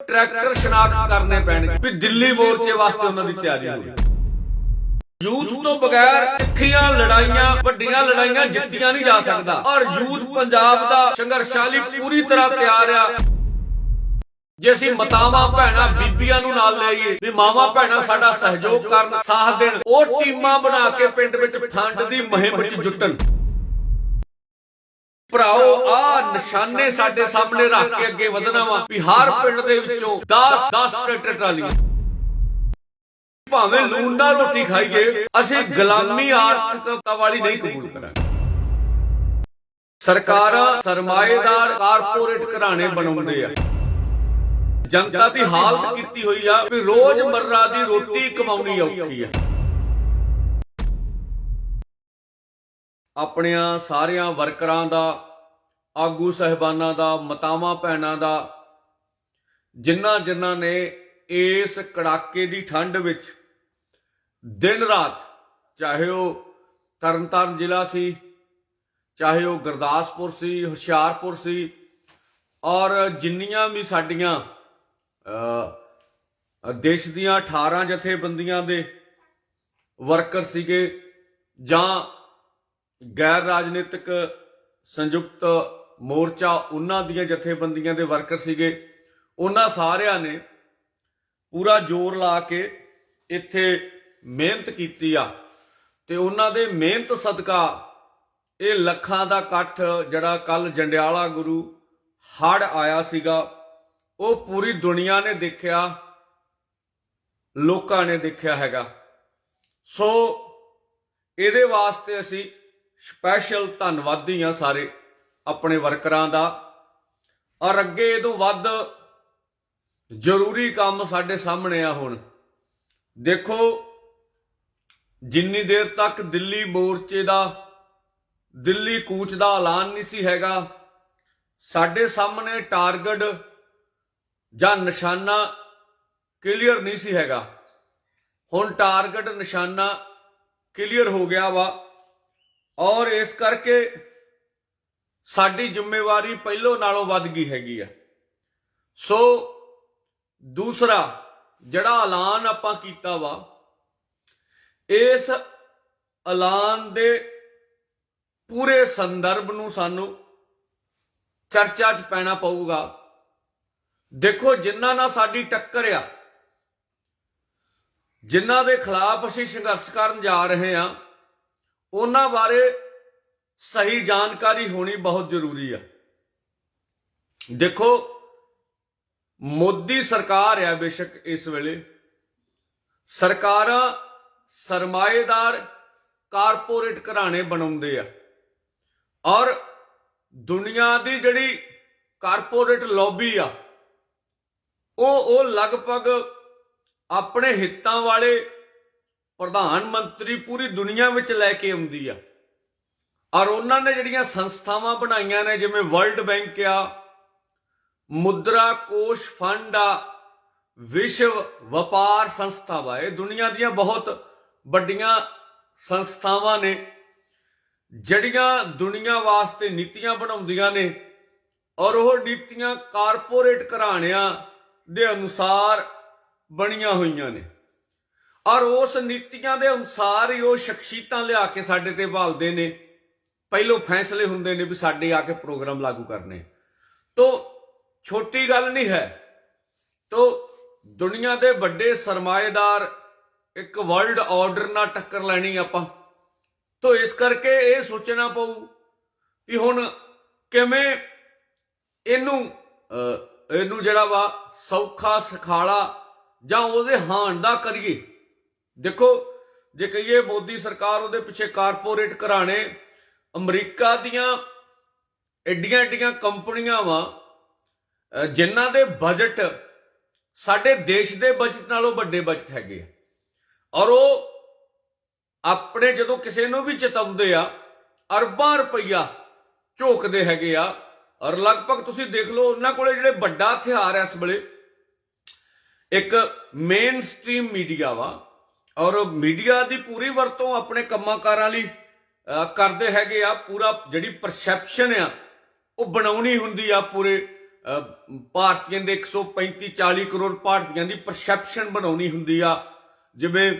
Tractor ਸ਼ਨਾਖਤ ਕਰਨੇ ਪੈਣਗੇ। ਵੀ ਦਿੱਲੀ ਮੋਰਚੇ ਵਾਸਤੇ ਉਹਨਾਂ ਦੀ ਤਿਆਰੀ ਹੋਵੇ ਯੂਥ ਤੋਂ ਬਗੈਰ ਤਿੱਖੀਆਂ ਲੜਾਈਆਂ, ਵੱਡੀਆਂ ਲੜਾਈਆਂ ਜਿੱਤੀਆਂ ਨਹੀਂ ਜਾ ਸਕਦਾ। ਔਰ ਯੂਥ ਪੰਜਾਬ ਦਾ ਸੰਘਰਸ਼ਾਲੀ ਪੂਰੀ ਤਰ੍ਹਾਂ ਤਿਆਰ ਆ। ਜੇ ਅਸੀਂ ਮਤਾਵਾਂ, ਭੈਣਾਂ, ਬੀਬੀਆਂ ਨੂੰ ਨਾਲ ਲੈ ਵੀ ਮਾਵਾਂ, ਭੈਣਾਂ ਸਾਡਾ ਸਹਿਯੋਗ ਕਰਨ, ਸਾਥ ਦੇਣ, ਉਹ ਟੀਮਾਂ ਬਣਾ ਕੇ ਪਿੰਡ ਵਿੱਚ ਫੰਡ ਦੀ ਮੁਹਿੰਮ ਵਿੱਚ ਜੁਟਣ। ਭਰਾਓ ਆ ਨਿਸ਼ਾਨੇ ਸਾਡੇ ਸਾਹਮਣੇ ਰੱਖ ਕੇ ਅੱਗੇ ਵਧਣਾ ਵਾ। ਵੀ ਹਰ ਪਿੰਡ ਦੇ ਵਿੱਚੋਂ 10 10 ਟਰੈਕਟਰ ਟਰਾਲੀਆਂ। ਭਾਵੇਂ ਲੂਣ ਨਾਲ ਰੋਟੀ ਖਾਈਏ ਅਸੀਂ ਗੁਲਾਮੀ ਆਰਥਿਕਤਾ ਵਾਲੀ ਨਹੀਂ ਕਬੂਲ ਕਰਾਂਗੇ। ਸਰਕਾਰਾਂ ਸਰਮਾਏਦਾਰ ਕਾਰਪੋਰੇਟ ਘਰਾਣੇ ਬਣਾਉਂਦੇ ਆ। ਜਨਤਾ ਦੀ ਹਾਲਤ ਕੀਤੀ ਹੋਈ ਆ ਵੀ ਰੋਜ਼ ਮਰਰਾ ਦੀ ਰੋਟੀ ਕਮਾਉਣੀ ਔਖੀ ਆ। ਆਪਣਿਆਂ ਸਾਰਿਆਂ ਵਰਕਰਾਂ ਦਾ ਆਗੂ ਸਹਿਬਾਨਾਂ ਦਾ ਮਤਾਵਾਂ ਭੈਣਾਂ ਦਾ ਜਿਨ੍ਹਾਂ ਜਿਨ੍ਹਾਂ ਨੇ ਇਸ ਕੜਾਕੇ ਦੀ ਠੰਡ ਵਿੱਚ ਦਿਨ ਰਾਤ ਚਾਹੇ ਉਹ ਤਰਨਤਾਰਨ ਜ਼ਿਲ੍ਹਾ ਸੀ ਚਾਹੇ ਉਹ ਗੁਰਦਾਸਪੁਰ ਸੀ ਹੁਸ਼ਿਆਰਪੁਰ ਸੀ ਔਰ ਜਿੰਨੀਆਂ ਵੀ ਸਾਡੀਆਂ ਅ, ਦੇਸ਼ ਦੀਆਂ 18 ਜਥੇਬੰਦੀਆਂ ਦੇ ਵਰਕਰ ਸੀਗੇ ਜਾਂ ਗੈਰ ਰਾਜਨੀਤਿਕ ਸੰਯੁਕਤ ਮੋਰਚਾ ਉਹਨਾਂ ਦੀਆਂ ਜਥੇਬੰਦੀਆਂ ਦੇ ਵਰਕਰ ਸੀਗੇ। ਉਹਨਾਂ ਸਾਰਿਆਂ ਨੇ ਪੂਰਾ ਜ਼ੋਰ ਲਾ ਕੇ ਇੱਥੇ ਮਿਹਨਤ ਕੀਤੀ ਆ। ਤੇ ਉਹਨਾਂ ਦੇ ਮਿਹਨਤ ਸਦਕਾ ਇਹ ਲੱਖਾਂ ਦਾ ਇਕੱਠ ਜਿਹੜਾ ਕੱਲ ਜੰਡਿਆਲਾ ਗੁਰੂ ਹੜ ਆਇਆ ਸੀਗਾ, ਉਹ ਪੂਰੀ ਦੁਨੀਆ ਨੇ ਦੇਖਿਆ, ਲੋਕਾਂ ਨੇ ਦੇਖਿਆ ਹੈਗਾ। ਸੋ ਇਹਦੇ ਵਾਸਤੇ ਅਸੀਂ ਸਪੈਸ਼ਲ ਧੰਨਵਾਦੀ ਆ ਸਾਰੇ। ਆਪਣੇ ਵਰਕਰਾਂ ਦਾ। ਔਰ ਅੱਗੇ ਇਹ ਤੋਂ ਵੱਧ ਜ਼ਰੂਰੀ ਕੰਮ ਸਾਡੇ ਸਾਹਮਣੇ ਆ ਹੁਣ। ਦੇਖੋ, ਜਿੰਨੀ ਦੇਰ ਤੱਕ ਦਿੱਲੀ ਮੋਰਚੇ ਦਾ, ਦਿੱਲੀ ਕੂਚ ਦਾ ਐਲਾਨ ਨਹੀਂ ਸੀ ਹੈਗਾ, ਸਾਡੇ ਸਾਹਮਣੇ ਟਾਰਗੇਟ ਜਾਂ ਨਿਸ਼ਾਨਾ ਕਲੀਅਰ ਨਹੀਂ ਸੀ ਹੈਗਾ। ਹੁਣ ਟਾਰਗੇਟ, ਨਿਸ਼ਾਨਾ ਕਲੀਅਰ ਹੋ ਗਿਆ ਵਾ। ਔਰ ਇਸ ਕਰਕੇ ਸਾਡੀ ਜ਼ਿੰਮੇਵਾਰੀ ਪਹਿਲੋਂ ਨਾਲੋਂ ਵੱਧ ਗਈ ਹੈਗੀ ਆ। ਸੋ ਦੂਸਰਾ ਜਿਹੜਾ ਐਲਾਨ ਆਪਾਂ ਕੀਤਾ ਵਾ, ਇਸ ਐਲਾਨ ਦੇ ਪੂਰੇ ਸੰਦਰਭ ਨੂੰ ਸਾਨੂੰ ਚਰਚਾ 'ਚ ਪੈਣਾ ਪਊਗਾ। ਦੇਖੋ ਜਿਨ੍ਹਾਂ ਨਾਲ ਸਾਡੀ ਟੱਕਰ ਆ ਜਿਨ੍ਹਾਂ ਦੇ ਖਿਲਾਫ ਅਸੀਂ ਸੰਘਰਸ਼ ਕਰਨ ਜਾ ਰਹੇ ਹਾਂ ਉਹਨਾਂ ਬਾਰੇ ਸਹੀ ਜਾਣਕਾਰੀ ਹੋਣੀ ਬਹੁਤ ਜ਼ਰੂਰੀ ਆ। ਦੇਖੋ, ਮੋਦੀ ਸਰਕਾਰ ਆ ਬੇਸ਼ੱਕ ਇਸ ਵੇਲੇ। ਸਰਕਾਰਾਂ ਸਰਮਾਏਦਾਰ ਕਾਰਪੋਰੇਟ ਘਰਾਣੇ ਬਣਾਉਂਦੇ ਆ। ਔਰ ਦੁਨੀਆ ਦੀ ਜਿਹੜੀ ਕਾਰਪੋਰੇਟ ਲੌਬੀ ਆ, ਉਹ ਉਹ ਲਗਭਗ ਆਪਣੇ ਹਿੱਤਾਂ ਵਾਲੇ ਪ੍ਰਧਾਨ ਮੰਤਰੀ ਪੂਰੀ ਦੁਨੀਆ ਵਿੱਚ ਲੈ ਕੇ ਆਉਂਦੀ ਆ। ਔਰ ਉਹਨਾਂ ਨੇ ਜਿਹੜੀਆਂ ਸੰਸਥਾਵਾਂ ਬਣਾਈਆਂ ਨੇ, ਜਿਵੇਂ ਵਰਲਡ ਬੈਂਕ ਆ, ਮੁਦਰਾ ਕੋਸ਼ ਫੰਡ ਆ, ਵਿਸ਼ਵ ਵਪਾਰ ਸੰਸਥਾ ਵਾ, ਇਹ ਦੁਨੀਆ ਦੀਆਂ ਬਹੁਤ ਵੱਡੀਆਂ ਸੰਸਥਾਵਾਂ ਨੇ, ਜਿਹੜੀਆਂ ਦੁਨੀਆ ਵਾਸਤੇ ਨੀਤੀਆਂ ਬਣਾਉਂਦੀਆਂ ਨੇ, ਔਰ ਉਹ ਨੀਤੀਆਂ ਕਾਰਪੋਰੇਟ ਘਰਾਣਿਆਂ ਦੇ ਅਨੁਸਾਰ ਬਣੀਆਂ ਹੋਈਆਂ ਨੇ। ਔਰ ਉਸ ਨੀਤੀਆਂ ਦੇ ਅਨੁਸਾਰ ਹੀ ਉਹ ਸ਼ਖਸੀਅਤਾਂ ਲਿਆ ਕੇ ਸਾਡੇ ਤੇ ਭਾਲਦੇ ਨੇ। ਪਹਿਲੋਂ ਫੈਸਲੇ ਹੁੰਦੇ ਨੇ ਵੀ ਸਾਡੇ ਆ ਕੇ ਪ੍ਰੋਗਰਾਮ ਲਾਗੂ ਕਰਨੇ। ਤੋਂ ਛੋਟੀ ਗੱਲ ਨਹੀਂ ਹੈ। ਤੋਂ ਦੁਨੀਆ ਦੇ ਵੱਡੇ ਸਰਮਾਏਦਾਰ ਇੱਕ ਵਰਲਡ ਆਰਡਰ ਨਾਲ ਟੱਕਰ ਲੈਣੀ ਆਪਾਂ। ਤੋਂ ਇਸ ਕਰਕੇ ਇਹ ਸੋਚਣਾ ਪਊ ਵੀ ਹੁਣ ਕਿਵੇਂ ਇਹਨੂੰ ਇਹਨੂੰ ਜਿਹੜਾ ਵਾ ਸੌਖਾ, ਸਖਾਲਾ ਜਾਂ ਉਹਦੇ ਹਾਣ ਦਾ ਕਰੀਏ। ਦੇਖੋ, ਜੇ ਕਹੀਏ ਮੋਦੀ ਸਰਕਾਰ ਉਹਦੇ ਪਿੱਛੇ ਕਾਰਪੋਰੇਟ ਘਰਾਣੇ ਅਮਰੀਕਾ ਦੀਆਂ ਐਡੀਆਂ ਐਡੀਆਂ ਕੰਪਨੀਆਂ ਵਾ ਜਿਨ੍ਹਾਂ ਦੇ ਬਜਟ ਸਾਡੇ ਦੇਸ਼ ਦੇ ਬਜਟ ਨਾਲੋਂ ਵੱਡੇ ਬਜਟ ਹੈਗੇ ਆ। ਔਰ ਉਹ ਆਪਣੇ ਜਦੋਂ ਕਿਸੇ ਨੂੰ ਵੀ ਚਿਤਾਉਂਦੇ ਆ, ਅਰਬਾਂ ਰੁਪਈਆ ਝੋਕਦੇ ਹੈਗੇ ਆ। ਔਰ ਲਗਭਗ ਤੁਸੀਂ ਦੇਖ ਲਓ, ਉਹਨਾਂ ਕੋਲੇ ਜਿਹੜੇ ਵੱਡਾ ਹਥਿਆਰ ਐ ਇਸ ਵੇਲੇ, ਇੱਕ ਮੇਨ ਸਟ੍ਰੀਮ ਮੀਡੀਆ ਵਾ। ਔਰ ਮੀਡੀਆ ਦੀ ਪੂਰੀ ਵਰਤੋਂ ਆਪਣੇ ਕੰਮਾਂ ਕਾਰਾਂ ਲਈ ਕਰਦੇ ਹੈਗੇ ਆ, ਪੂਰਾ ਜਿਹੜੀ ਪਰਸੈਪਸ਼ਨ ਆ, ਉਹ ਬਣਾਉਣੀ ਹੁੰਦੀ ਆ ਪੂਰੇ ਭਾਰਤੀਆਂ ਦੇ 135 40 ਕਰੋੜ ਭਾਰਤੀਆਂ ਦੀ ਪਰਸੈਪਸ਼ਨ ਬਣਾਉਣੀ ਹੁੰਦੀ ਆ। ਜਿਵੇਂ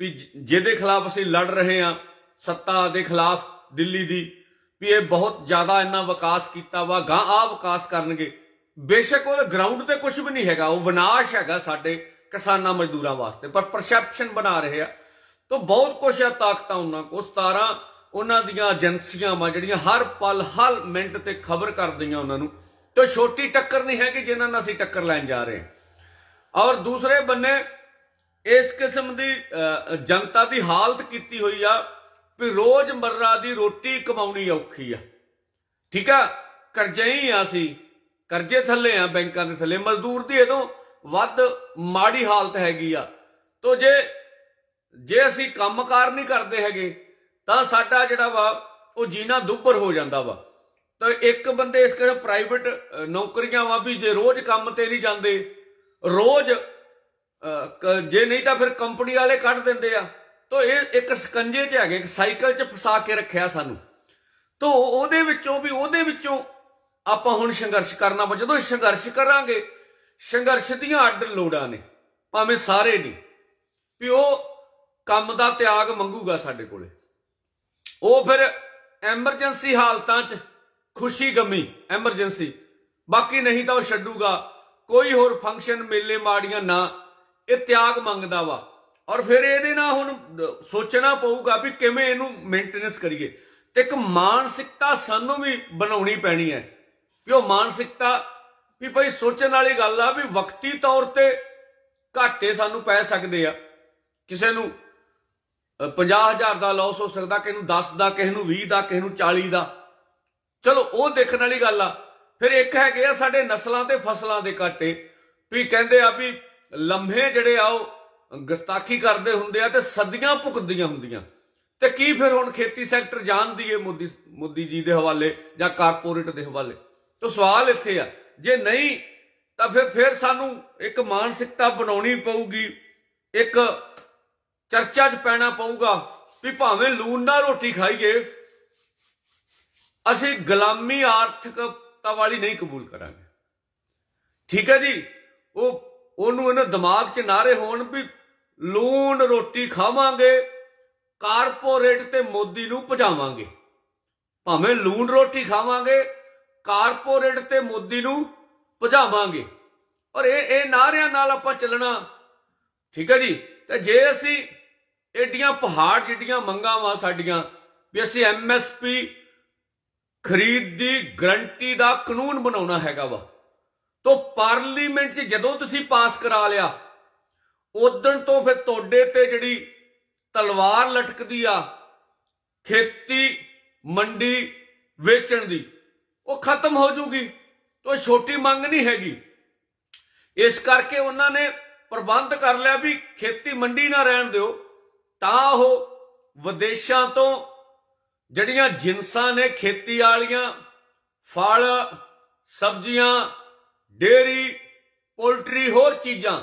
ਵੀ ਜਿਹਦੇ ਖਿਲਾਫ ਅਸੀਂ ਲੜ ਰਹੇ ਆ, ਸੱਤਾ ਦੇ ਖਿਲਾਫ ਦਿੱਲੀ ਦੀ, ਵੀ ਇਹ ਬਹੁਤ ਜ਼ਿਆਦਾ ਇੰਨਾ ਵਿਕਾਸ ਕੀਤਾ ਵਾ ਗਾਂ ਆ ਵਿਕਾਸ ਕਰਨਗੇ। ਬੇਸ਼ੱਕ ਉਹ ਗਰਾਊਂਡ ਤੇ ਕੁਝ ਵੀ ਨਹੀਂ ਹੈਗਾ, ਉਹ ਵਿਨਾਸ਼ ਹੈਗਾ ਸਾਡੇ ਕਿਸਾਨਾਂ ਮਜ਼ਦੂਰਾਂ ਵਾਸਤੇ, ਪਰ ਪਰਸੈਪਸ਼ਨ ਬਣਾ ਰਹੇ ਆ। ਤਾਂ ਬਹੁਤ ਕੁਝ ਆ ਤਾਕਤਾਂ ਉਹਨਾਂ ਕੋਲ 17 ਉਹਨਾਂ ਦੀਆਂ ਏਜੰਸੀਆਂ ਵਾ ਜਿਹੜੀਆਂ ਹਰ ਪਲ ਹਰ ਮਿੰਟ ਤੇ ਖਬਰ ਕਰਦੀਆਂ ਉਹਨਾਂ ਨੂੰ। ਤੇ ਛੋਟੀ ਟੱਕਰ ਨਹੀਂ ਹੈਗੀ ਜਿਨ੍ਹਾਂ ਨਾਲ ਅਸੀਂ ਟੱਕਰ ਲੈਣ ਜਾ ਰਹੇ ਹਾਂ। ਔਰ ਦੂਸਰੇ ਬੰਨੇ ਇਸ ਕਿਸਮ ਦੀ ਅ, ਜਨਤਾ ਦੀ ਹਾਲਤ ਕੀਤੀ ਹੋਈ ਆ ਵੀ ਰੋਜ਼ਮਰਰਾ ਦੀ ਰੋਟੀ ਕਮਾਉਣੀ ਔਖੀ ਆ। ਠੀਕ ਆ? ਕਰਜ਼ਈ ਆ ਅਸੀਂ। ਕਰਜ਼ੇ ਥੱਲੇ ਆ ਬੈਂਕਾਂ ਦੇ ਥੱਲੇ। ਮਜ਼ਦੂਰ ਦੀ ਇਹਦੋਂ ਵੱਧ ਮਾੜੀ ਹਾਲਤ ਹੈਗੀ ਆ। ਤੋ ਜੇ ਜੇ ਅਸੀਂ ਕੰਮਕਾਰ ਨਹੀਂ ਕਰਦੇ ਹੈਗੇ ਤਾਂ ਸਾਡਾ ਜਿਹੜਾ ਵਾ, ਉਹ ਜੀਣਾ ਦੁੱਭਰ ਹੋ ਜਾਂਦਾ ਵਾ। ਤਾਂ ਇੱਕ ਬੰਦੇ ਇਸ ਕਰ ਪ੍ਰਾਈਵੇਟ ਨੌਕਰੀਆਂ ਵਾ ਵੀ ਜੇ ਰੋਜ਼ ਕੰਮ ਤੇ ਨਹੀਂ ਜਾਂਦੇ, ਰੋਜ਼ ਜੇ ਨਹੀਂ ਤਾਂ ਫਿਰ ਕੰਪਨੀ ਵਾਲੇ ਕੱਢ ਦਿੰਦੇ ਆ। ਤਾਂ ਇਹ ਇੱਕ ਸਕੰਜੇ 'ਚ ਹੈਗੇ, ਇੱਕ ਸਾਈਕਲ 'ਚ ਫਸਾ ਕੇ ਰੱਖਿਆ ਸਾਨੂੰ। ਤਾਂ ਉਹਦੇ ਵਿੱਚੋਂ ਵੀ, ਉਹਦੇ ਵਿੱਚੋਂ ਆਪਾਂ ਹੁਣ ਸੰਘਰਸ਼ ਕਰਨਾ ਵਾ। ਜਦੋਂ ਸੰਘਰਸ਼ ਕਰਾਂਗੇ, ਸੰਘਰਸ਼ ਦੀਆਂ ਅੱਡ ਲੋੜਾਂ ਨੇ, ਭਾਵੇਂ ਸਾਰੇ ਨਹੀਂ। ਵੀ ਉਹ ਕੰਮ ਦਾ ਤਿਆਗ ਮੰਗੂਗਾ ਸਾਡੇ ਕੋਲੇ। ਉਹ ਫਿਰ ਐਮਰਜੈਂਸੀ ਹਾਲਤਾਂ 'ਚ ਖੁਸ਼ੀ ਗਮੀ, ਐਮਰਜੈਂਸੀ। ਬਾਕੀ ਨਹੀਂ ਤਾਂ ਉਹ ਛੱਡੂਗਾ। ਕੋਈ ਹੋਰ ਫੰਕਸ਼ਨ ਮੇਲੇ ਮਾੜੀਆਂ ਨਾ। ਇਹ ਤਿਆਗ ਮੰਗਦਾ ਵਾ। ਔਰ ਫਿਰ ਇਹਦੇ ਨਾਲ ਹੁਣ ਸੋਚਣਾ ਪਊਗਾ ਵੀ ਕਿਵੇਂ ਇਹਨੂੰ ਮੇਨਟੇਨੈਂਸ ਕਰੀਏ। ਤੇ ਇੱਕ ਮਾਨਸਿਕਤਾ ਸਾਨੂੰ ਵੀ ਬਣਾਉਣੀ ਪੈਣੀ ਹੈ। ਵੀ ਉਹ ਮਾਨਸਿਕਤਾ ਵੀ ਭਾਈ ਸੋਚਣ ਵਾਲੀ ਗੱਲ ਆ ਵੀ ਵਕਤੀ ਤੌਰ ਤੇ ਘਾਟੇ ਸਾਨੂੰ ਪੈ ਸਕਦੇ ਆ। ਕਿਸੇ ਨੂੰ 50000 ਦਾ ਲਾਸ ਹੋ ਸਕਦਾ, ਕਿਸੇ ਨੂੰ 10 ਦਾ, ਕਿਸੇ ਨੂੰ 20 ਦਾ, ਕਿਸੇ ਨੂੰ 40 ਦਾ। ਚਲੋ, ਉਹ ਦੇਖਣ ਵਾਲੀ ਗੱਲ ਆ। ਫਿਰ ਇੱਕ ਹੈਗੇ ਆ ਸਾਡੇ ਨਸਲਾਂ ਤੇ ਫਸਲਾਂ ਦੇ ਘਾਟੇ। ਵੀ ਕਹਿੰਦੇ ਆ ਵੀ ਲੰਮੇ ਜਿਹੜੇ ਆ ਉਹ ਗਸਤਾਖੀ ਕਰਦੇ ਹੁੰਦੇ ਆ ਤੇ ਸਦੀਆਂ ਭੁਗਤਦੀਆਂ ਹੁੰਦੀਆਂ। ਤੇ ਕੀ ਫਿਰ ਹੁਣ ਖੇਤੀ ਸੈਕਟਰ ਜਾਣ ਦੀਏ ਮੋਦੀ ਮੋਦੀ ਜੀ ਦੇ ਹਵਾਲੇ ਜਾਂ ਕਾਰਪੋਰੇਟ ਦੇ ਹਵਾਲੇ? ਤਾਂ ਸਵਾਲ ਇੱਥੇ ਆ, ਜੇ ਨਹੀਂ, ਤਾਂ ਫਿਰ ਫਿਰ ਸਾਨੂੰ ਇੱਕ ਮਾਨਸਿਕਤਾ ਬਣਾਉਣੀ ਪਊਗੀ, ਇੱਕ ਚਰਚਾ 'ਚ ਪੈਣਾ ਪਊਗਾ ਵੀ ਭਾਵੇਂ ਲੂਣ ਨਾਲ ਰੋਟੀ ਖਾਈਏ, ਅਸੀਂ ਗੁਲਾਮੀ ਆਰਥਿਕਤਾ ਵਾਲੀ ਨਹੀਂ ਕਬੂਲ ਕਰਾਂਗੇ। ਠੀਕ ਹੈ ਜੀ? ਉਹ, ਉਹਨੂੰ ਇਹਨਾਂ ਦਿਮਾਗ 'ਚ ਨਾਰੇ ਹੋਣ ਵੀ ਲੂਣ ਰੋਟੀ ਖਾਵਾਂਗੇ, ਕਾਰਪੋਰੇਟ ਤੇ ਮੋਦੀ ਨੂੰ ਭਜਾਵਾਂਗੇ ਭਾਵੇਂ ਲੂਣ ਰੋਟੀ ਖਾਵਾਂਗੇ, ਕਾਰਪੋਰੇਟ ਤੇ ਮੋਦੀ ਨੂੰ ਭਜਾਵਾਂਗੇ ਔਰ ਇਹ ਇਹ ਨਾਰਿਆਂ ਨਾਲ ਆਪਾਂ ਚੱਲਣਾ। ਠੀਕ ਹੈ ਜੀ? ਤੇ ਜੇ ਅਸੀਂ ਏਡੀਆਂ ਪਹਾੜ ਜਿੱਡੀਆਂ ਮੰਗਾਂ ਵਾ ਸਾਡੀਆਂ ਵੀ ਅਸੀਂ ਐਮਐਸਪੀ ਖਰੀਦ ਦੀ ਗਰੰਟੀ ਦਾ ਕਾਨੂੰਨ ਬਣਾਉਣਾ ਹੈਗਾ ਵਾ। ਤੋਂ ਪਾਰਲੀਮੈਂਟ 'ਚ ਜਦੋਂ ਤੁਸੀਂ ਪਾਸ ਕਰਾ ਲਿਆ ਉਦੋਂ ਤੋਂ ਫਿਰ ਤੁਹਾਡੇ ਤੇ ਜਿਹੜੀ ਤਲਵਾਰ ਲਟਕਦੀ ਆ, ਖੇਤੀ ਮੰਡੀ ਵੇਚਣ ਦੀ, ਉਹ ਖਤਮ ਹੋ ਜੂਗੀ, ਤੋਂ ਛੋਟੀ ਮੰਗ ਨਹੀਂ ਹੈਗੀ। ਇਸ ਕਰਕੇ ਉਹਨਾਂ ਨੇ ਪ੍ਰਬੰਧ ਕਰ ਲਿਆ ਵੀ ਖੇਤੀ ਮੰਡੀ ਨਾ ਰਹਿਣ ਦਿਓ। ਤਾਂ ਉਹ ਵਿਦੇਸ਼ਾਂ ਤੋਂ ਜਿਹੜੀਆਂ ਜਿੰਸਾਂ ਨੇ ਖੇਤੀ ਵਾਲੀਆਂ ਫਲ, ਸਬਜ਼ੀਆਂ ਡੇਰੀ ਪੋਲਟਰੀ, ਹੋਰ ਚੀਜ਼ਾਂ,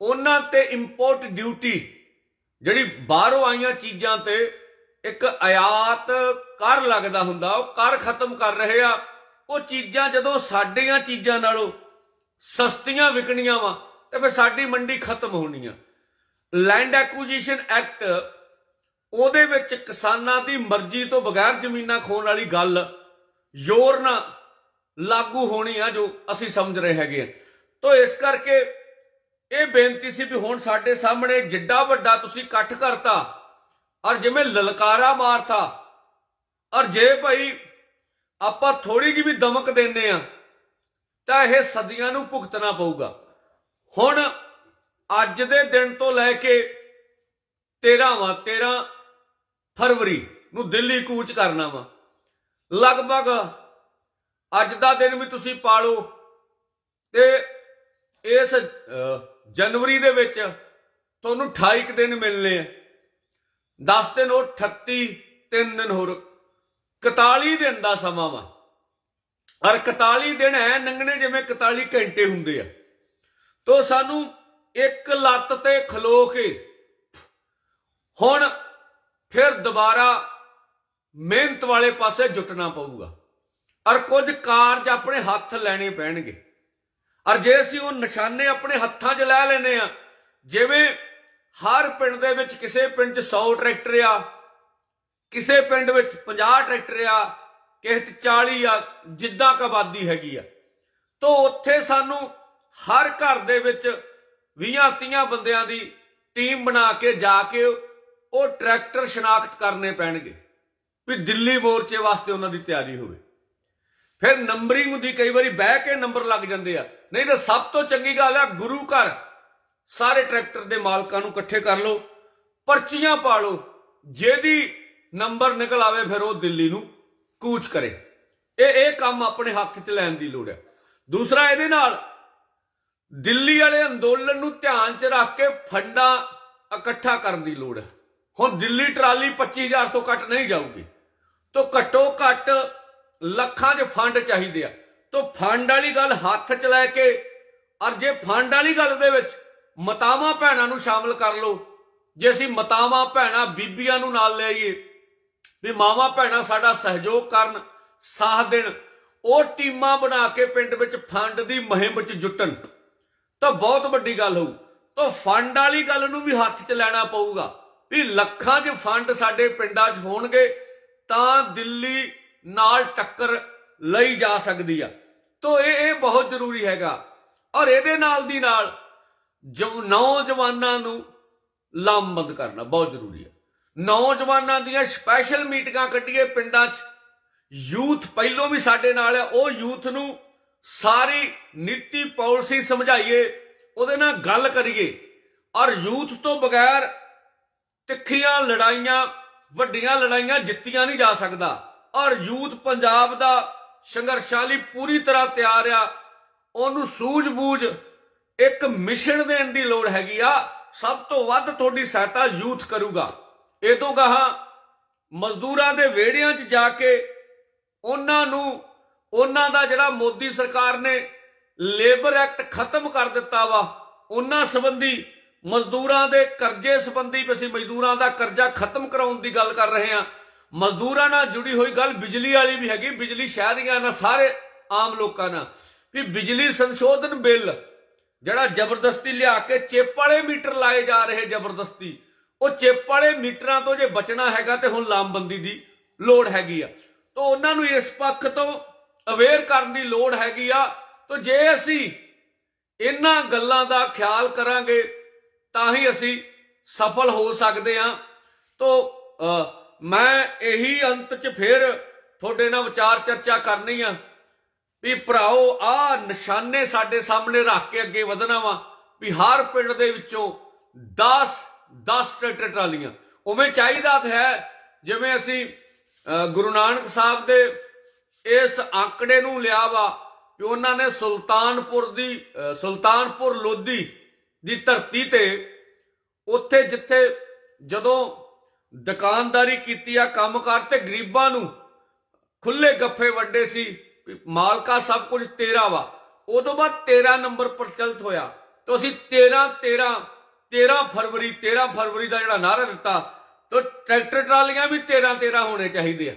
ਉਹਨਾਂ ਤੇ ਇੰਪੋਰਟ ਡਿਊਟੀ ਜਿਹੜੀ ਬਾਹਰੋਂ ਆਈਆਂ ਚੀਜ਼ਾਂ ਤੇ ਇੱਕ ਆਯਾਤ ਕਰ ਲੱਗਦਾ ਹੁੰਦਾ, ਉਹ ਕਰ ਖਤਮ ਕਰ ਰਹੇ ਆ। ਉਹ ਚੀਜ਼ਾਂ ਜਦੋਂ ਸਾਡੀਆਂ ਚੀਜ਼ਾਂ ਨਾਲੋਂ ਸਸਤੀਆਂ ਵਿਕਣੀਆਂ ਵਾ, ਤੇ ਫਿਰ ਸਾਡੀ ਮੰਡੀ ਖਤਮ ਹੋਣੀ ਆ। ਲੈਂਡ ਐਕੁਜੀਸ਼ਨ ਐਕਟ ਉਹਦੇ ਵਿੱਚ ਕਿਸਾਨਾਂ ਦੀ ਮਰਜ਼ੀ ਤੋਂ ਬਗੈਰ ਜ਼ਮੀਨਾਂ ਖੋਣ ਵਾਲੀ ਗੱਲ ਜ਼ੋਰ ਨਾਲ ਲਾਗੂ ਹੋਣੀ ਆ ਜੋ ਅਸੀਂ ਸਮਝ ਰਹੇ ਹੈਗੇ ਆ। ਤੋਂ ਇਸ ਕਰਕੇ ਇਹ ਬੇਨਤੀ ਸੀ ਵੀ ਹੁਣ ਸਾਡੇ ਸਾਹਮਣੇ ਜਿੱਡਾ ਵੱਡਾ ਤੁਸੀਂ ਇਕੱਠ ਕਰਤਾ, ਔਰ ਜਿਵੇਂ ਲਲਕਾਰਾ ਮਾਰਤਾ, ਔਰ ਜੇ ਭਾਈ ਆਪਾਂ ਥੋੜੀ ਜਿਹੀ ਵੀ ਦਮਕ ਦਿੰਨੇ ਆ, ਤਾਂ ਇਹ ਸਦੀਆਂ ਨੂੰ ਭੁਗਤਣਾ ਪਊਗਾ। ਹੁਣ ਅੱਜ ਦੇ ਦਿਨ ਤੋਂ ਲੈ ਕੇ 13 ਵਾ 13 ਫਰਵਰੀ ਨੂੰ ਦਿੱਲੀ ਕੂਚ ਕਰਨਾ ਵਾ। ਲਗਭਗ ਅੱਜ ਦਾ ਦਿਨ ਵੀ ਤੁਸੀਂ ਪਾਲੋ ਤੇ ਇਸ ਜਨਵਰੀ ਦੇ ਵਿੱਚ ਤੁਹਾਨੂੰ 28 ਕੁ ਦਿਨ ਮਿਲਨੇ ਆ। 10 ਦਿਨ ਹੋਰ 38 ਤਿੰਨ ਦਿਨ ਹੋਰ। 41 ਦਿਨ ਦਾ ਸਮਾਂ ਵਾ। ਔਰ 41 ਦਿਨ ਐ ਨੰਗਣੇ ਜਿਵੇਂ 41 ਘੰਟੇ ਹੁੰਦੇ ਆ। ਤੋ ਸਾਨੂੰ ਇੱਕ ਲੱਤ ਤੇ ਖਲੋ ਕੇ ਹੁਣ ਫਿਰ ਦੁਬਾਰਾ ਮਿਹਨਤ ਵਾਲੇ ਪਾਸੇ ਜੁਟਣਾ ਪਊਗਾ। ਔਰ ਕੁਝ ਕਾਰਜ ਆਪਣੇ ਹੱਥ ਲੈਣੇ ਪੈਣਗੇ। ਔਰ ਜੇ ਅਸੀਂ ਉਹ ਨਿਸ਼ਾਨੇ ਆਪਣੇ ਹੱਥਾਂ 'ਚ ਲੈ ਲੈਨੇ ਆ ਜਿਵੇਂ ਹਰ ਪਿੰਡ ਦੇ ਵਿੱਚ ਕਿਸੇ ਪਿੰਡ 'ਚ 100 ਟਰੈਕਟਰ ਆ, ਕਿਸੇ ਪਿੰਡ ਵਿੱਚ 50 ਟਰੈਕਟਰ ਆ, ਕਿਸੇ 'ਚ 40 ਆ, ਜਿੱਦਾਂ ਕ ਆਬਾਦੀ ਹੈਗੀ ਆ, ਤੋਂ ਉੱਥੇ ਸਾਨੂੰ ਹਰ ਘਰ ਦੇ ਵਿੱਚ 20 30 ਬੰਦਿਆਂ ਦੀ ਟੀਮ ਬਣਾ ਕੇ ਜਾ ਕੇ ਉਹ ਟਰੈਕਟਰ ਸ਼ਨਾਖਤ ਕਰਨੇ ਪੈਣਗੇ ਵੀ ਦਿੱਲੀ ਮੋਰਚੇ ਵਾਸਤੇ ਉਹਨਾਂ ਦੀ ਤਿਆਰੀ ਹੋਵੇ। ਫਿਰ ਨੰਬਰਿੰਗ ਦੀ ਕਈ ਵਾਰੀ ਬਹਿ ਕੇ ਨੰਬਰ ਲੱਗ ਜਾਂਦੇ ਆ। ਨਹੀਂ ਤਾਂ ਸਭ ਤੋਂ ਚੰਗੀ ਗੱਲ ਆ, ਗੁਰੂ ਘਰ ਸਾਰੇ ਟਰੈਕਟਰ ਦੇ ਮਾਲਕਾਂ ਨੂੰ ਇਕੱਠੇ ਕਰ ਲਓ, ਪਰਚੀਆਂ ਪਾ ਲਓ, ਜਿਹਦੀ ਨੰਬਰ ਨਿਕਲ ਆਵੇ ਫਿਰ ਉਹ ਦਿੱਲੀ ਨੂੰ ਕੂਚ ਕਰੇ। ਇਹ ਇਹ ਕੰਮ ਆਪਣੇ ਹੱਥ 'ਚ ਲੈਣ ਦੀ ਲੋੜ ਹੈ ਦੂਸਰਾ ਇਹਦੇ ਨਾਲ ਦਿੱਲੀ ਵਾਲੇ ਅੰਦੋਲਨ ਨੂੰ ਧਿਆਨ 'ਚ ਰੱਖ ਕੇ ਫੰਡਾਂ ਇਕੱਠਾ ਕਰਨ ਦੀ ਲੋੜ ਹੈ। ਹੁਣ ਦਿੱਲੀ ਟਰਾਲੀ 25000 ਤੋਂ ਘੱਟ ਨਹੀਂ ਜਾਊਗੀ। ਤੋਂ ਘੱਟੋ ਘੱਟ ਲੱਖਾਂ 'ਚ ਫੰਡ ਚਾਹੀਦੇ ਆ। ਤੋਂ ਫੰਡ ਵਾਲੀ ਗੱਲ ਹੱਥ 'ਚ ਲੈ ਕੇ ਔਰ ਜੇ ਫੰਡ ਵਾਲੀ ਗੱਲ ਦੇ ਵਿੱਚ ਮਤਾਵਾਂ ਭੈਣਾਂ ਨੂੰ ਸ਼ਾਮਲ ਕਰ ਲਓ। ਜੇ ਅਸੀਂ ਮਤਾਵਾਂ ਭੈਣਾਂ ਬੀਬੀਆਂ ਨੂੰ ਨਾਲ ਲੈ ਆਈਏ, ਵੀ ਮਾਵਾਂ ਭੈਣਾਂ ਸਾਡਾ ਸਹਿਯੋਗ ਕਰਨ, ਸਾਥ ਦੇਣ, ਉਹ ਟੀਮਾਂ ਬਣਾ ਕੇ ਪਿੰਡ ਵਿੱਚ ਫੰਡ ਦੀ ਮੁਹਿੰਮ ਵਿੱਚ ਜੁਟਣ। ਤਾਂ ਬਹੁਤ ਵੱਡੀ ਗੱਲ ਹੋਊ। ਤਾਂ ਫੰਡ ਵਾਲੀ ਗੱਲ ਨੂੰ ਵੀ ਹੱਥ 'ਚ ਲੈਣਾ ਪਊਗਾ। ਵੀ ਲੱਖਾਂ 'ਚ ਫੰਡ ਸਾਡੇ ਪਿੰਡਾਂ 'ਚ ਹੋਣਗੇ, ਤਾਂ ਦਿੱਲੀ ਨਾਲ ਟੱਕਰ ਲਈ ਜਾ ਸਕਦੀ ਆ। ਤਾਂ ਇਹ ਇਹ ਬਹੁਤ ਜ਼ਰੂਰੀ ਹੈਗਾ। ਔਰ ਇਹਦੇ ਨਾਲ ਦੀ ਨਾਲ ਜਵ- ਨੌਜਵਾਨਾਂ ਨੂੰ ਲਾਮਬੰਦ ਕਰਨਾ ਬਹੁਤ ਜ਼ਰੂਰੀ ਹੈ ਨੌਜਵਾਨਾਂ ਦੀਆਂ ਸਪੈਸ਼ਲ ਮੀਟਿੰਗਾਂ ਕੱਢੀਏ ਪਿੰਡਾਂ 'ਚ। ਯੂਥ ਪਹਿਲੋਂ ਵੀ ਸਾਡੇ ਨਾਲ ਹੈ ਉਹ ਯੂਥ ਨੂੰ ਸਾਰੀ ਨੀਤੀ ਪਾਲਿਸੀ ਸਮਝਾਈਏ, ਉਹਦੇ ਨਾਲ ਗੱਲ ਕਰੀਏ। ਔਰ ਯੂਥ ਤੋਂ ਬਗੈਰ ਤਿੱਖੀਆਂ ਲੜਾਈਆਂ, ਵੱਡੀਆਂ ਲੜਾਈਆਂ ਜਿੱਤੀਆਂ ਨਹੀਂ ਜਾ ਸਕਦਾ। ਔਰ ਯੂਥ ਪੰਜਾਬ ਦਾ ਸੰਘਰਸ਼ਾਂ ਲਈ ਪੂਰੀ ਤਰ੍ਹਾਂ ਤਿਆਰ ਆ। ਉਹਨੂੰ ਸੂਝ-ਬੂਝ ਇੱਕ ਮਿਸ਼ਨ ਦੇਣ ਦੀ ਲੋੜ ਹੈਗੀ ਆ। ਸਭ ਤੋਂ ਵੱਧ ਤੁਹਾਡੀ ਸਹਾਇਤਾ ਯੂਥ ਕਰੂਗਾ। ਇਹ ਤੋਂ ਗਾਹਾਂ ਮਜ਼ਦੂਰਾਂ ਦੇ ਵਿਹੜਿਆਂ 'ਚ ਜਾ ਕੇ ਉਹਨਾਂ ਨੂੰ ਉਹਨਾਂ ਦਾ ਜਿਹੜਾ ਮੋਦੀ ਸਰਕਾਰ ਨੇ ਲੇਬਰ ਐਕਟ ਖਤਮ ਕਰ ਦਿੱਤਾ ਵਾ, ਉਹਨਾਂ ਸੰਬੰਧੀ ਮਜ਼ਦੂਰਾਂ ਦੇ ਕਰਜ਼ੇ ਸੰਬੰਧੀ ਵੀ ਅਸੀਂ ਮਜ਼ਦੂਰਾਂ ਦਾ ਕਰਜ਼ਾ ਖਤਮ ਕਰਾਉਣ ਦੀ ਗੱਲ ਕਰ ਰਹੇ ਹਾਂ। ਮਜ਼ਦੂਰਾਂ ਨਾਲ ਜੁੜੀ ਹੋਈ ਗੱਲ ਬਿਜਲੀ ਵਾਲੀ ਵੀ ਹੈਗੀ, ਬਿਜਲੀ ਸ਼ਹਿਰੀਆਂ ਨਾਲ, ਸਾਰੇ ਆਮ ਲੋਕਾਂ ਨਾਲ। ਵੀ ਬਿਜਲੀ ਸੰਸ਼ੋਧਨ ਬਿੱਲ ਜਿਹੜਾ ਜ਼ਬਰਦਸਤੀ ਲਿਆ ਕੇ ਚਿੱਪ ਵਾਲੇ ਮੀਟਰ ਲਾਏ ਜਾ ਰਹੇ ਜ਼ਬਰਦਸਤੀ, ਉਹ ਚਿੱਪ ਵਾਲੇ ਮੀਟਰਾਂ ਤੋਂ ਜੇ ਬਚਣਾ ਹੈਗਾ ਤੇ ਹੁਣ ਲਾਮਬੰਦੀ ਦੀ ਲੋੜ ਹੈਗੀ ਆ। ਤਾਂ ਉਹਨਾਂ ਨੂੰ ਇਸ ਪੱਖ ਤੋਂ ਅਵੇਅਰ ਕਰਨ ਦੀ ਲੋੜ ਹੈਗੀ ਆ। ਤਾਂ ਜੇ ਅਸੀਂ ਇਹਨਾਂ ਗੱਲਾਂ ਦਾ ਖਿਆਲ ਕਰਾਂਗੇ, ਤਾਂ ਹੀ ਅਸੀਂ ਸਫਲ ਹੋ ਸਕਦੇ ਹਾਂ। ਤੋਂ ਮੈਂ ਇਹੀ ਅੰਤ 'ਚ ਫਿਰ ਤੁਹਾਡੇ ਨਾਲ ਵਿਚਾਰ ਚਰਚਾ ਕਰਨੀ ਆ ਵੀ ਭਰਾਓ, ਆ ਨਿਸ਼ਾਨੇ ਸਾਡੇ ਸਾਹਮਣੇ ਰੱਖ ਕੇ ਅੱਗੇ ਵਧਣਾ ਵਾ ਵੀ ਹਰ ਪਿੰਡ ਦੇ ਵਿੱਚੋਂ 10 10 ਟਰੈਕਟਰ ਟਰਾਲੀਆਂ। ਉਵੇਂ ਚਾਹੀਦਾ ਤਾਂ ਹੈ, ਜਿਵੇਂ ਅਸੀਂ ਗੁਰੂ ਨਾਨਕ ਸਾਹਿਬ ਦੇ ਇਸ ਆંકੜੇ ਨੂੰ ਲਿਆ ਵਾ ਵੀ ਉਹਨਾਂ ਨੇ ਸੁਲਤਾਨਪੁਰ ਦੀ ਸੁਲਤਾਨਪੁਰ ਲੋਧੀ ਦੀ ਧਰਤੀ ਤੇ ਉੱਥੇ ਜਿੱਥੇ ਜਦੋਂ ਦੁਕਾਨਦਾਰੀ ਕੀਤੀ ਆ ਕੰਮਕਾਰ ਤੇ ਗਰੀਬਾਂ ਨੂੰ ਖੁੱਲੇ ਗੱਫੇ ਵੱਡੇ ਸੀ ਮਾਲਕਾ ਸਭ ਕੁਝ ਤੇਰਾ ਵਾ, ਉਦੋਂ ਬਾਅਦ 13 ਨੰਬਰ ਪ੍ਰਚਲਿਤ ਹੋਇਆ ਤੇ ਅਸੀਂ 13 13 13 ਫਰਵਰੀ 13 ਫਰਵਰੀ ਦਾ ਜਿਹੜਾ ਨਾਰਾ ਦਿੱਤਾ ਤੇ ਟਰੈਕਟਰ ਟਰਾਲੀਆਂ ਵੀ 13 13 ਹੋਣੇ ਚਾਹੀਦੇ ਆ।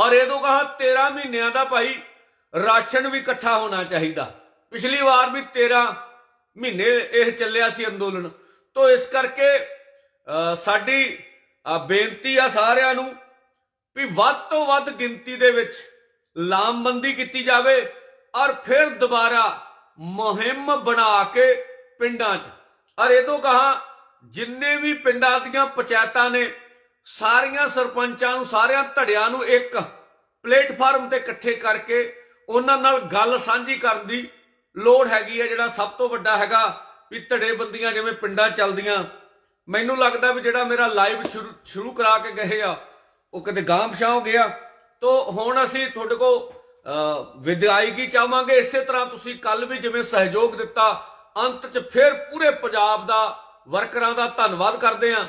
ਔਰ ਇਹ ਤੋਂ ਕਹਾ 13 ਮਹੀਨਿਆਂ ਦਾ ਭਾਈ ਰਾਸ਼ਨ ਵੀ ਇਕੱਠਾ ਹੋਣਾ ਚਾਹੀਦਾ। ਪਿਛਲੀ ਵਾਰ ਵੀ 13 ਮਹੀਨੇ ਇਹ ਚੱਲਿਆ ਸੀ ਅੰਦੋਲਨ। ਤੋਂ ਇਸ ਕਰਕੇ ਸਾਡੀ ਬੇਨਤੀ ਆ ਸਾਰਿਆਂ ਨੂੰ ਵੀ ਵੱਧ ਤੋਂ ਵੱਧ ਗਿਣਤੀ ਦੇ ਵਿੱਚ ਲਾਮਬੰਦੀ ਕੀਤੀ ਜਾਵੇ ਔਰ ਫਿਰ ਦੁਬਾਰਾ ਮੁਹਿੰਮ ਬਣਾ ਕੇ ਪਿੰਡਾਂ 'ਚ। ਔਰ ਇਹ ਤੋਂ ਕਹਾ, ਜਿੰਨੇ ਵੀ ਪਿੰਡਾਂ ਦੀਆਂ ਪੰਚਾਇਤਾਂ ਨੇ ਸਾਰੀਆਂ ਸਰਪੰਚਾਂ ਨੂੰ, ਸਾਰਿਆਂ ਧੜਿਆਂ ਨੂੰ ਇੱਕ ਪਲੇਟਫਾਰਮ ਤੇ ਇਕੱਠੇ ਕਰਕੇ ਉਹਨਾਂ ਨਾਲ ਗੱਲ ਸਾਂਝੀ ਕਰਨ ਦੀ ਲੋੜ ਹੈਗੀ ਹੈ ਜਿਹੜਾ ਸਭ ਤੋਂ ਵੱਡਾ ਹੈਗਾ ਵੀ ਧੜੇਬੰਦੀਆਂ ਜਿਵੇਂ ਪਿੰਡਾਂ ਚੱਲਦੀਆਂ। ਮੈਨੂੰ ਲੱਗਦਾ ਵੀ ਜਿਹੜਾ ਮੇਰਾ ਲਾਈਵ ਸ਼ੁਰੂ ਸ਼ੁਰੂ ਕਰਾ ਕੇ ਗਏ ਆ, ਉਹ ਕਦੇ ਗਾਂਵਸ਼ਾਂ ਹੋ ਗਿਆ। ਤੋਂ ਹੁਣ ਅਸੀਂ ਤੁਹਾਡੇ ਕੋ ਵਿਦਿਆਇਗੀ ਚਾਹਾਂਗੇ। ਇਸੇ ਤਰ੍ਹਾਂ ਤੁਸੀਂ ਕੱਲ ਵੀ ਜਿਵੇਂ ਸਹਿਯੋਗ ਦਿੱਤਾ, ਅੰਤ 'ਚ ਫਿਰ ਪੂਰੇ ਪੰਜਾਬ ਦਾ ਵਰਕਰਾਂ ਦਾ ਧੰਨਵਾਦ ਕਰਦੇ ਹਾਂ